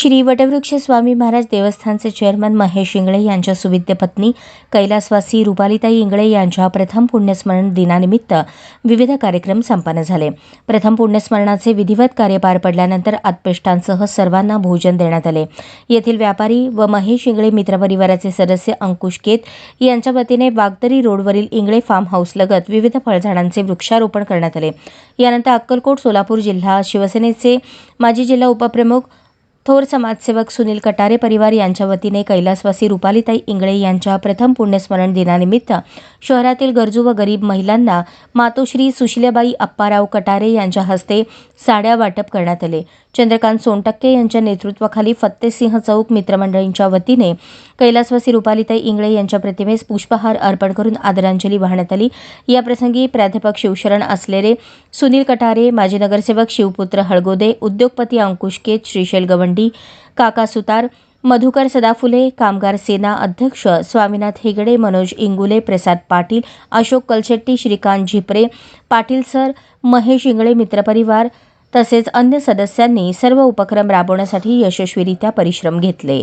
श्री वटवृक्ष स्वामी महाराज देवस्थानचे चेअरमन महेश इंगळे यांच्या सुविद्य पत्नी कैलासवासी रुपालिताई इंगळे यांच्या प्रथम पुण्यस्मरण दिनानिमित्त विविध कार्यक्रम संपन्न झाले. प्रथम पुण्यस्मरणाचे विधिवत कार्य पार पडल्यानंतर आत्पेष्टांसह सर्वांना भोजन देण्यात आले. येथील व्यापारी व महेश इंगळे मित्रपरिवाराचे सदस्य अंकुश केत यांच्या वतीने वागदरी रोडवरील इंगळे फार्म हाऊसलगत विविध फळझाडांचे वृक्षारोपण करण्यात आले. यानंतर अक्कलकोट सोलापूर जिल्हा शिवसेनेचे माजी जिल्हा उपप्रमुख थोर समाजसेवक सुनील कटारे परिवार यांच्या वतीने कैलासवासी रुपालीताई इंगळे यांच्या प्रथम पुण्यस्मरण दिनानिमित्त शहरातील गरजू व गरीब महिलांना मातोश्री सुशीलाबाई अप्पाराव कटारे यांच्या हस्ते साड्या वाटप करण्यात आले. चंद्रकांत सोनटक्के यांच्या नेतृत्वाखाली फत्तेसिंह चौक मित्रमंडळींच्या वतीने कैलासवासी रुपालीताई इंगळे यांच्या प्रतिमेस पुष्पहार अर्पण करून आदरांजली वाहण्यात आली. याप्रसंगी प्राध्यापक शिवशरण असलेले सुनील कटारे माजी नगरसेवक शिवपुत्र हळगोदे उद्योगपती अंकुश केत श्रीशैल गवंडी काका सुतार मधुकर सदाफुले कामगार सेना अध्यक्ष स्वामीनाथ हेगडे मनोज इंगुले प्रसाद पाटील अशोक कलशेट्टी श्रीकांत झिपरे पाटील सर महेश इंगळे मित्रपरिवार तसेच अन्य सदस्यांनी सर्व उपक्रम राबवण्यासाठी यशस्वीरित्या परिश्रम घेतले.